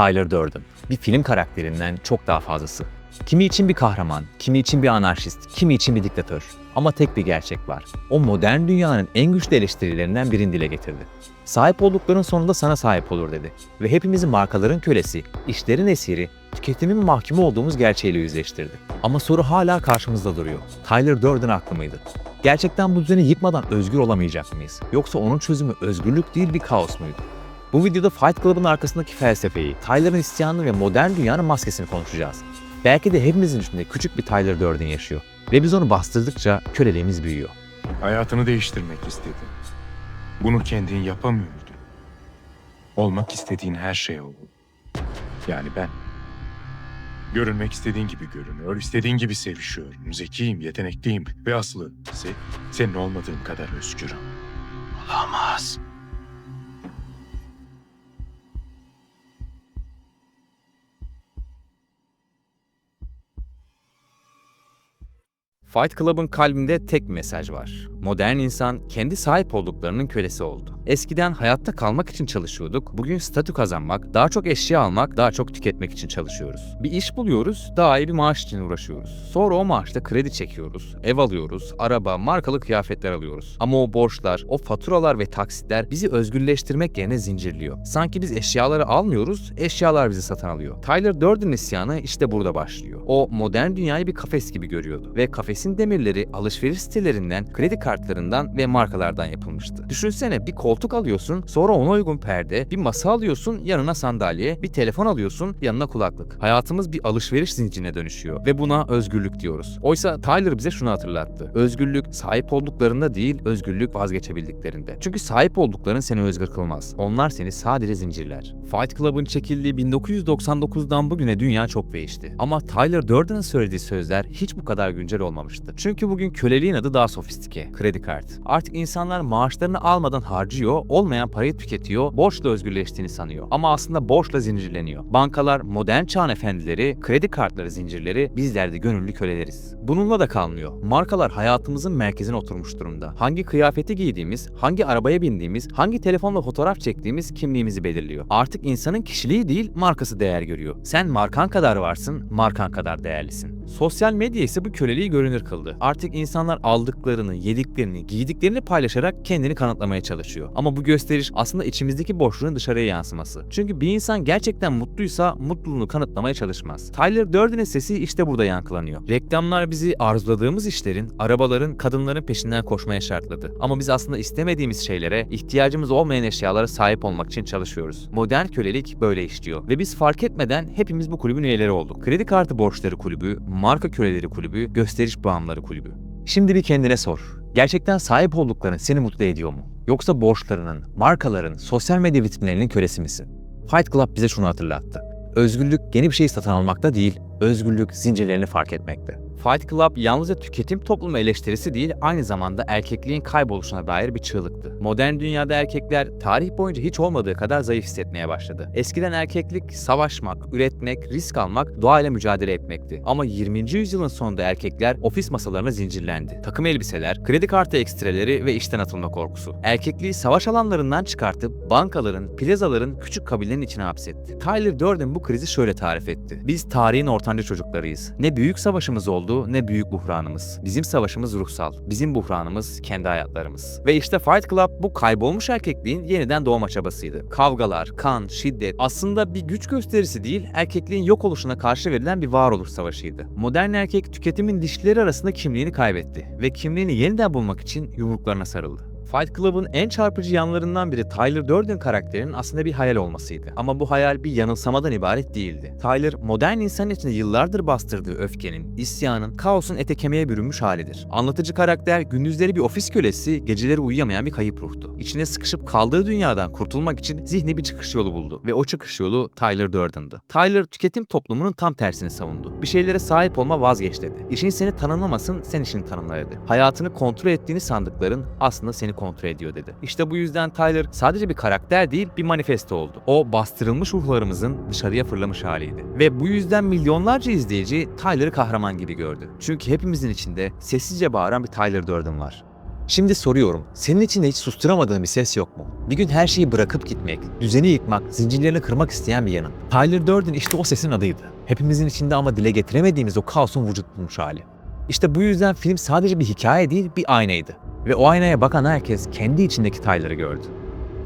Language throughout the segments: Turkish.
Tyler Durden. Bir film karakterinden çok daha fazlası. Kimi için bir kahraman, kimi için bir anarşist, kimi için bir diktatör. Ama tek bir gerçek var. O modern dünyanın en güçlü eleştirilerinden birini dile getirdi. Sahip oldukların sonunda sana sahip olur dedi. Ve hepimizi markaların kölesi, işlerin esiri, tüketimin mahkumu olduğumuz gerçeğiyle yüzleştirdi. Ama soru hala karşımızda duruyor. Tyler Durden haklı mıydı? Gerçekten bu düzeni yıkmadan özgür olamayacak mıyız? Yoksa onun çözümü özgürlük değil bir kaos muydu? Bu videoda Fight Club'ın arkasındaki felsefeyi, Tyler'ın isyanını ve modern dünyanın maskesini konuşacağız. Belki de hepimizin içinde küçük bir Tyler Durden yaşıyor. Ve biz onu bastırdıkça köleliğimiz büyüyor. Hayatını değiştirmek istedin. Bunu kendin yapamıyordun. Olmak istediğin her şey oldu. Yani ben. Görünmek istediğin gibi görünüyor, istediğin gibi sevişiyorum. Zekiyim, yetenekliyim ve aslı senin olmadığın kadar özgürüm. Olamaz. Fight Club'ın kalbinde tek mesaj var. Modern insan kendi sahip olduklarının kölesi oldu. Eskiden hayatta kalmak için çalışıyorduk. Bugün statü kazanmak, daha çok eşya almak, daha çok tüketmek için çalışıyoruz. Bir iş buluyoruz, daha iyi bir maaş için uğraşıyoruz. Sonra o maaşla kredi çekiyoruz, ev alıyoruz, araba, markalı kıyafetler alıyoruz. Ama o borçlar, o faturalar ve taksitler bizi özgürleştirmek yerine zincirliyor. Sanki biz eşyaları almıyoruz, eşyalar bizi satın alıyor. Tyler Durden isyanı işte burada başlıyor. O modern dünyayı bir kafes gibi görüyordu ve kafesin demirleri alışveriş sitelerinden, kredi kartlarından ve markalardan yapılmıştı. Düşünsene bir koltuk alıyorsun, sonra ona uygun perde, bir masa alıyorsun, yanına sandalye, bir telefon alıyorsun, yanına kulaklık. Hayatımız bir alışveriş zincirine dönüşüyor ve buna özgürlük diyoruz. Oysa Tyler bize şunu hatırlattı. Özgürlük sahip olduklarında değil, özgürlük vazgeçebildiklerinde. Çünkü sahip oldukların seni özgür kılmaz. Onlar seni sadece zincirler. Fight Club'ın çekildiği 1999'dan bugüne dünya çok değişti. Ama Tyler Durden'ın söylediği sözler hiç bu kadar güncel olmamıştı. Çünkü bugün köleliğin adı daha sofistike. Kredi kart. Artık insanlar maaşlarını almadan harcıyor, olmayan parayı tüketiyor, borçla özgürleştiğini sanıyor. Ama aslında borçla zincirleniyor. Bankalar, modern çağın efendileri, kredi kartları zincirleri, bizler de gönüllü köleleriz. Bununla da kalmıyor. Markalar hayatımızın merkezine oturmuş durumda. Hangi kıyafeti giydiğimiz, hangi arabaya bindiğimiz, hangi telefonla fotoğraf çektiğimiz kimliğimizi belirliyor. Artık insanın kişiliği değil, markası değer görüyor. Sen markan kadar varsın, markan kadar değerlisin. Sosyal medya ise bu köleliği görünür kıldı. Artık insanlar aldıklarını, yediklerini, giydiklerini paylaşarak kendini kanıtlamaya çalışıyor. Ama bu gösteriş aslında içimizdeki boşluğun dışarıya yansıması. Çünkü bir insan gerçekten mutluysa mutluluğunu kanıtlamaya çalışmaz. Tyler Durden'in sesi işte burada yankılanıyor. Reklamlar bizi arzuladığımız işlerin, arabaların, kadınların peşinden koşmaya şartladı. Ama biz aslında istemediğimiz şeylere, ihtiyacımız olmayan eşyalara sahip olmak için çalışıyoruz. Modern kölelik böyle işliyor. Ve biz fark etmeden hepimiz bu kulübün üyeleri olduk. Kredi kartı borçları kulübü, marka köleleri kulübü, gösteriş bağımlıları kulübü. Şimdi bir kendine sor. Gerçekten sahip oldukların seni mutlu ediyor mu? Yoksa borçlarının, markaların, sosyal medya vitrinlerinin kölesi misin? Fight Club bize şunu hatırlattı. Özgürlük yeni bir şey satın almakta değil, özgürlük zincirlerini fark etmekte. Fight Club yalnızca tüketim toplumu eleştirisi değil, aynı zamanda erkekliğin kayboluşuna dair bir çığlıktı. Modern dünyada erkekler tarih boyunca hiç olmadığı kadar zayıf hissetmeye başladı. Eskiden erkeklik savaşmak, üretmek, risk almak, doğayla mücadele etmekti. Ama 20. yüzyılın sonunda erkekler ofis masalarına zincirlendi. Takım elbiseler, kredi kartı ekstreleri ve işten atılma korkusu. Erkekliği savaş alanlarından çıkartıp bankaların, plazaların küçük kabilenin içine hapsetti. Tyler Durden bu krizi şöyle tarif etti. Biz tarihin ortanca çocuklarıyız. Ne büyük savaşımız oldu ne büyük buhranımız. Bizim savaşımız ruhsal. Bizim buhranımız kendi hayatlarımız. Ve işte Fight Club bu kaybolmuş erkekliğin yeniden doğma çabasıydı. Kavgalar, kan, şiddet aslında bir güç gösterisi değil, erkekliğin yok oluşuna karşı verilen bir varoluş savaşıydı. Modern erkek tüketimin dişleri arasında kimliğini kaybetti ve kimliğini yeniden bulmak için yumruklarına sarıldı. Fight Club'ın en çarpıcı yanlarından biri Tyler Durden karakterinin aslında bir hayal olmasıydı. Ama bu hayal bir yanılsamadan ibaret değildi. Tyler, modern insan içinde yıllardır bastırdığı öfkenin, isyanın, kaosun ete kemiğe bürünmüş halidir. Anlatıcı karakter, gündüzleri bir ofis kölesi, geceleri uyuyamayan bir kayıp ruhtu. İçine sıkışıp kaldığı dünyadan kurtulmak için zihni bir çıkış yolu buldu. Ve o çıkış yolu Tyler Durden'dı. Tyler, tüketim toplumunun tam tersini savundu. Bir şeylere sahip olma vazgeç dedi. İşin seni tanımlamasın, sen işini tanımla. Hayatını kontrol ettiğini sandıkların aslında seni kontrol ediyor dedi. İşte bu yüzden Tyler sadece bir karakter değil bir manifesto oldu. O bastırılmış ruhlarımızın dışarıya fırlamış haliydi. Ve bu yüzden milyonlarca izleyici Tyler'ı kahraman gibi gördü. Çünkü hepimizin içinde sessizce bağıran bir Tyler Durden var. Şimdi soruyorum, senin içinde hiç susturamadığın bir ses yok mu? Bir gün her şeyi bırakıp gitmek, düzeni yıkmak, zincirlerini kırmak isteyen bir yanın. Tyler Durden işte o sesin adıydı. Hepimizin içinde ama dile getiremediğimiz o kaosun vücut bulmuş hali. İşte bu yüzden film sadece bir hikaye değil, bir aynaydı. Ve o aynaya bakan herkes kendi içindeki Tyler'ı gördü.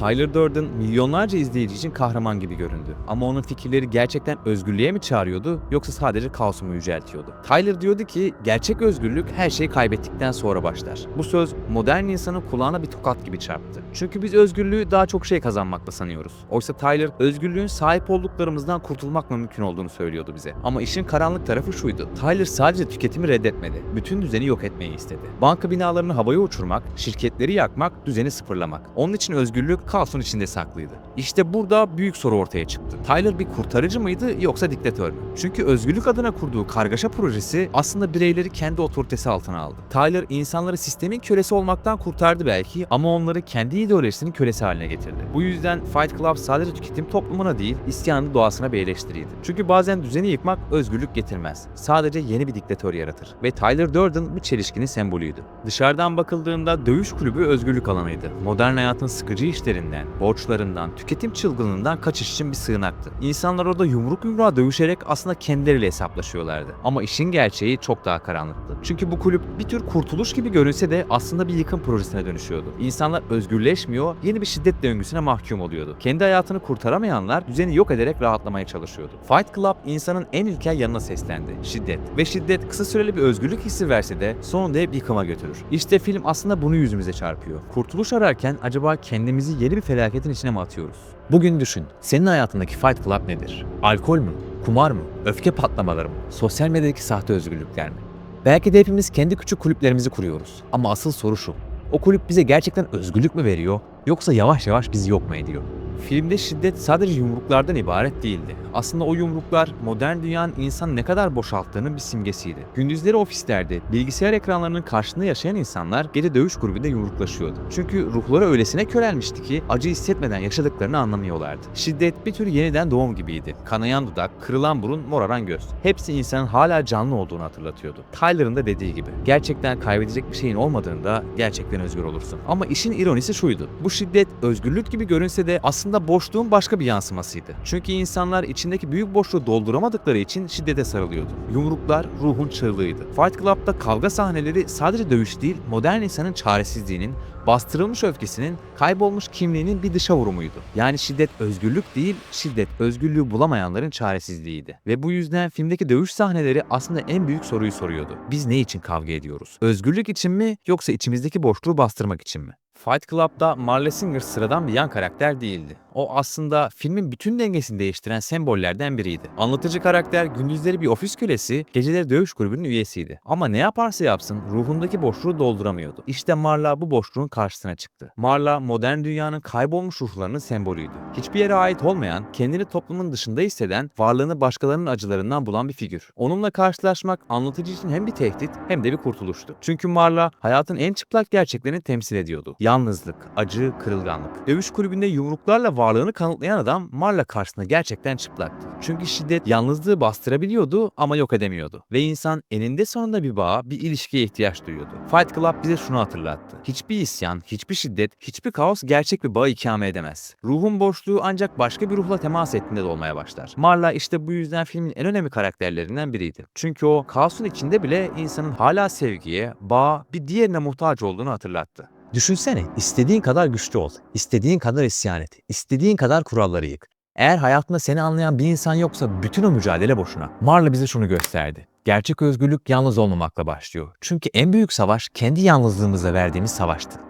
Tyler Durden milyonlarca izleyici için kahraman gibi göründü. Ama onun fikirleri gerçekten özgürlüğe mi çağırıyordu yoksa sadece kaosu mu yüceltiyordu? Tyler diyordu ki gerçek özgürlük her şeyi kaybettikten sonra başlar. Bu söz modern insanın kulağına bir tokat gibi çarptı. Çünkü biz özgürlüğü daha çok şey kazanmakla sanıyoruz. Oysa Tyler özgürlüğün sahip olduklarımızdan kurtulmakla mümkün olduğunu söylüyordu bize. Ama işin karanlık tarafı şuydu. Tyler sadece tüketimi reddetmedi. Bütün düzeni yok etmeyi istedi. Banka binalarını havaya uçurmak, şirketleri yakmak, düzeni sıfırlamak. Onun için özgürlük kaosun içinde saklıydı. İşte burada büyük soru ortaya çıktı. Tyler bir kurtarıcı mıydı yoksa diktatör mü? Çünkü özgürlük adına kurduğu kargaşa projesi aslında bireyleri kendi otoritesi altına aldı. Tyler insanları sistemin kölesi olmaktan kurtardı belki ama onları kendi ideolojisinin kölesi haline getirdi. Bu yüzden Fight Club sadece tüketim toplumuna değil, isyanın doğasına bir eleştiriydi. Çünkü bazen düzeni yıkmak özgürlük getirmez. Sadece yeni bir diktatör yaratır. Ve Tyler Durden bu çelişkinin sembolüydü. Dışarıdan bakıldığında dövüş kulübü özgürlük alanıydı. Modern hayatın sıkıcı işlerinden, borçlarından, tüketim çılgınlığından kaçış için bir sığınaktı. İnsanlar orada yumruk yumruğa dövüşerek aslında kendileriyle hesaplaşıyorlardı. Ama işin gerçeği çok daha karanlıktı. Çünkü bu kulüp bir tür kurtuluş gibi görünse de aslında bir yıkım projesine dönüşüyordu. İnsanlar özgürleşmiyor, yeni bir şiddet döngüsüne mahkum oluyordu. Kendi hayatını kurtaramayanlar düzeni yok ederek rahatlamaya çalışıyordu. Fight Club insanın en ilkel yanına seslendi. Şiddet. Ve şiddet kısa süreli bir özgürlük hissi verse de sonunda hep yıkıma götürür. İşte film aslında bunu yüzümüze çarpıyor. Kurtuluş ararken acaba kendimizi yeni bir felaketin içine mi atıyoruz? Bugün düşün, senin hayatındaki Fight Club nedir? Alkol mü? Kumar mı? Öfke patlamaları mı? Sosyal medyadaki sahte özgürlükler mi? Belki de hepimiz kendi küçük kulüplerimizi kuruyoruz. Ama asıl soru şu. O kulüp bize gerçekten özgürlük mü veriyor yoksa yavaş yavaş bizi yok mu ediyor? Filmde şiddet sadece yumruklardan ibaret değildi. Aslında o yumruklar modern dünyanın insan ne kadar boşalttığının bir simgesiydi. Gündüzleri ofislerde, bilgisayar ekranlarının karşısında yaşayan insanlar gece dövüş grubunda yumruklaşıyordu. Çünkü ruhları öylesine körelmişti ki acı hissetmeden yaşadıklarını anlamıyorlardı. Şiddet bir tür yeniden doğum gibiydi. Kanayan dudak, kırılan burun, moraran göz. Hepsi insanın hala canlı olduğunu hatırlatıyordu. Tyler'ın da dediği gibi. Gerçekten kaybedecek bir şeyin olmadığında gerçekten özgür olursun. Ama işin ironisi şuydu. Bu şiddet özgürlük gibi görünse de aslında boşluğun başka bir yansımasıydı. Çünkü insanlar içindeki büyük boşluğu dolduramadıkları için şiddete sarılıyordu. Yumruklar ruhun çığlığıydı. Fight Club'da kavga sahneleri sadece dövüş değil, modern insanın çaresizliğinin, bastırılmış öfkesinin, kaybolmuş kimliğinin bir dışa vurumuydu. Yani şiddet özgürlük değil, şiddet özgürlüğü bulamayanların çaresizliğiydi. Ve bu yüzden filmdeki dövüş sahneleri aslında en büyük soruyu soruyordu. Biz ne için kavga ediyoruz? Özgürlük için mi yoksa içimizdeki boşluğu bastırmak için mi? Fight Club'da Marley Singer sıradan bir yan karakter değildi. O aslında filmin bütün dengesini değiştiren sembollerden biriydi. Anlatıcı karakter gündüzleri bir ofis kölesi, geceleri dövüş kulübünün üyesiydi. Ama ne yaparsa yapsın ruhundaki boşluğu dolduramıyordu. İşte Marla bu boşluğun karşısına çıktı. Marla modern dünyanın kaybolmuş ruhlarının sembolüydü. Hiçbir yere ait olmayan, kendini toplumun dışında hisseden, varlığını başkalarının acılarından bulan bir figür. Onunla karşılaşmak anlatıcı için hem bir tehdit hem de bir kurtuluştu. Çünkü Marla hayatın en çıplak gerçeklerini temsil ediyordu. Yalnızlık, acı, kırılganlık. Dövüş kulübünde yumruklarla varlığını kanıtlayan adam Marla karşısında gerçekten çıplaktı. Çünkü şiddet yalnızlığı bastırabiliyordu ama yok edemiyordu. Ve insan eninde sonunda bir bağa, bir ilişkiye ihtiyaç duyuyordu. Fight Club bize şunu hatırlattı. Hiçbir isyan, hiçbir şiddet, hiçbir kaos gerçek bir bağı ikame edemez. Ruhun boşluğu ancak başka bir ruhla temas ettiğinde dolmaya başlar. Marla işte bu yüzden filmin en önemli karakterlerinden biriydi. Çünkü o kaosun içinde bile insanın hala sevgiye, bağa, bir diğerine muhtaç olduğunu hatırlattı. Düşünsene, istediğin kadar güçlü ol, istediğin kadar isyan et, istediğin kadar kuralları yık. Eğer hayatında seni anlayan bir insan yoksa bütün o mücadele boşuna. Marla bize şunu gösterdi. Gerçek özgürlük yalnız olmamakla başlıyor. Çünkü en büyük savaş kendi yalnızlığımızla verdiğimiz savaştı.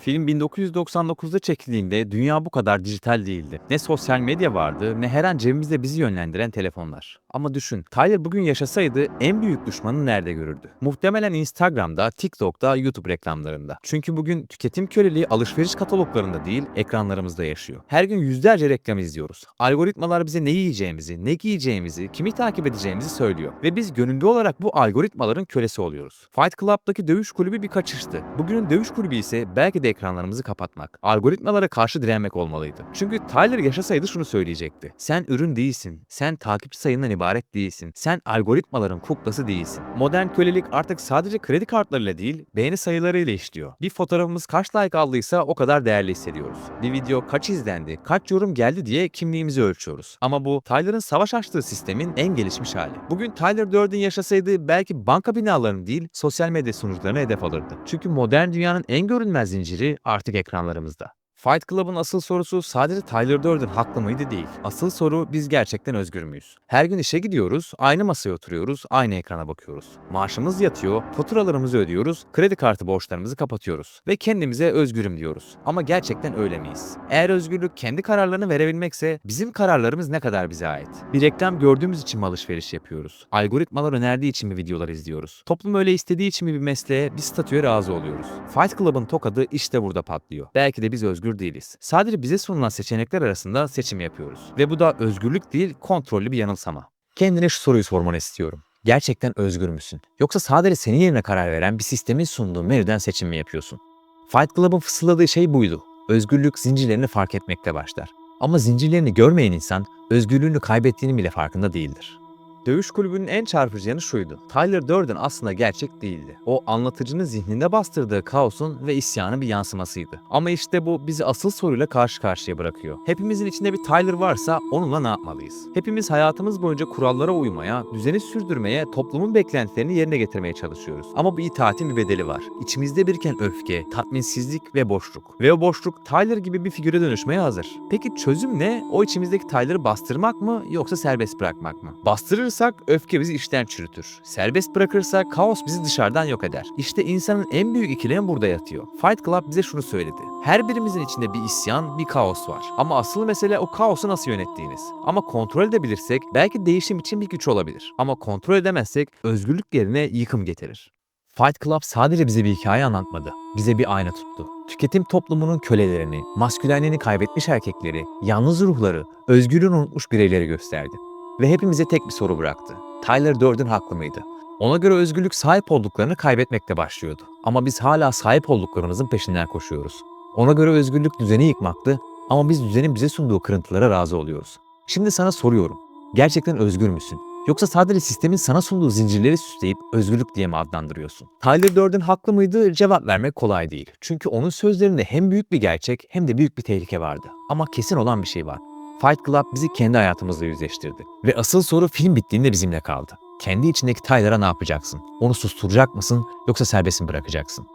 Film 1999'da çekildiğinde dünya bu kadar dijital değildi. Ne sosyal medya vardı ne her an cebimizde bizi yönlendiren telefonlar. Ama düşün, Tyler bugün yaşasaydı en büyük düşmanı nerede görürdü? Muhtemelen Instagram'da, TikTok'ta, YouTube reklamlarında. Çünkü bugün tüketim köleliği alışveriş kataloglarında değil, ekranlarımızda yaşıyor. Her gün yüzlerce reklam izliyoruz. Algoritmalar bize ne yiyeceğimizi, ne giyeceğimizi, kimi takip edeceğimizi söylüyor. Ve biz gönüllü olarak bu algoritmaların kölesi oluyoruz. Fight Club'daki dövüş kulübü bir kaçıştı. Bugünün dövüş kulübü ise belki de ekranlarımızı kapatmak. Algoritmalara karşı direnmek olmalıydı. Çünkü Tyler yaşasaydı şunu söyleyecekti. Sen ürün değilsin. Sen takipçi sayından ibaret değilsin. Sen algoritmaların kuklası değilsin. Modern kölelik artık sadece kredi kartlarıyla değil, beğeni sayılarıyla işliyor. Bir fotoğrafımız kaç like aldıysa o kadar değerli hissediyoruz. Bir video kaç izlendi, kaç yorum geldi diye kimliğimizi ölçüyoruz. Ama bu Tyler'ın savaş açtığı sistemin en gelişmiş hali. Bugün Tyler Durden yaşasaydı belki banka binalarını değil, sosyal medya sunucularını hedef alırdı. Çünkü modern dünyanın en görünmez zinciri artık ekranlarımızda. Fight Club'ın asıl sorusu sadece Tyler Durden haklı mıydı değil. Asıl soru biz gerçekten özgür müyüz? Her gün işe gidiyoruz, aynı masaya oturuyoruz, aynı ekrana bakıyoruz. Maaşımız yatıyor, faturalarımızı ödüyoruz, kredi kartı borçlarımızı kapatıyoruz. Ve kendimize özgürüm diyoruz. Ama gerçekten öyle miyiz? Eğer özgürlük kendi kararlarını verebilmekse bizim kararlarımız ne kadar bize ait? Bir reklam gördüğümüz için mi alışveriş yapıyoruz? Algoritmalar önerdiği için mi videolar izliyoruz? Toplum öyle istediği için mi bir mesleğe, bir statüye razı oluyoruz? Fight Club'ın tokadı işte burada patlıyor. Belki de biz özgür değiliz. Sadece bize sunulan seçenekler arasında seçim yapıyoruz. Ve bu da özgürlük değil, kontrollü bir yanılsama. Kendine şu soruyu sormanı istiyorum. Gerçekten özgür müsün? Yoksa sadece senin yerine karar veren bir sistemin sunduğu menüden seçim mi yapıyorsun? Fight Club'ın fısıldadığı şey buydu. Özgürlük zincirlerini fark etmekte başlar. Ama zincirlerini görmeyen insan özgürlüğünü kaybettiğinin bile farkında değildir. Dövüş kulübünün en çarpıcı yanı şuydu. Tyler Durden aslında gerçek değildi. O anlatıcının zihninde bastırdığı kaosun ve isyanın bir yansımasıydı. Ama işte bu bizi asıl soruyla karşı karşıya bırakıyor. Hepimizin içinde bir Tyler varsa onunla ne yapmalıyız? Hepimiz hayatımız boyunca kurallara uymaya, düzeni sürdürmeye, toplumun beklentilerini yerine getirmeye çalışıyoruz. Ama bu itaatin bir bedeli var. İçimizde biriken öfke, tatminsizlik ve boşluk. Ve o boşluk Tyler gibi bir figüre dönüşmeye hazır. Peki çözüm ne? O içimizdeki Tyler'ı bastırmak mı yoksa serbest bırakmak mı? Bastırırsak öfke bizi içten çürütür. Serbest bırakırsak kaos bizi dışarıdan yok eder. İşte insanın en büyük ikilemi burada yatıyor. Fight Club bize şunu söyledi. Her birimizin içinde bir isyan, bir kaos var. Ama asıl mesele o kaosu nasıl yönettiğiniz. Ama kontrol edebilirsek belki değişim için bir güç olabilir. Ama kontrol edemezsek özgürlük yerine yıkım getirir. Fight Club sadece bize bir hikaye anlatmadı. Bize bir ayna tuttu. Tüketim toplumunun kölelerini, maskülenliğini kaybetmiş erkekleri, yalnız ruhları, özgürlüğünü unutmuş bireyleri gösterdi. Ve hepimize tek bir soru bıraktı. Tyler Durden haklı mıydı? Ona göre özgürlük sahip olduklarını kaybetmekte başlıyordu. Ama biz hala sahip olduklarımızın peşinden koşuyoruz. Ona göre özgürlük düzeni yıkmaktı ama biz düzenin bize sunduğu kırıntılara razı oluyoruz. Şimdi sana soruyorum. Gerçekten özgür müsün? Yoksa sadece sistemin sana sunduğu zincirleri süsleyip özgürlük diye mi adlandırıyorsun? Tyler Durden haklı mıydı? Cevap vermek kolay değil. Çünkü onun sözlerinde hem büyük bir gerçek hem de büyük bir tehlike vardı. Ama kesin olan bir şey var. Fight Club bizi kendi hayatımızla yüzleştirdi. Ve asıl soru film bittiğinde bizimle kaldı. Kendi içindeki Tyler'a ne yapacaksın? Onu susturacak mısın yoksa serbest mi bırakacaksın?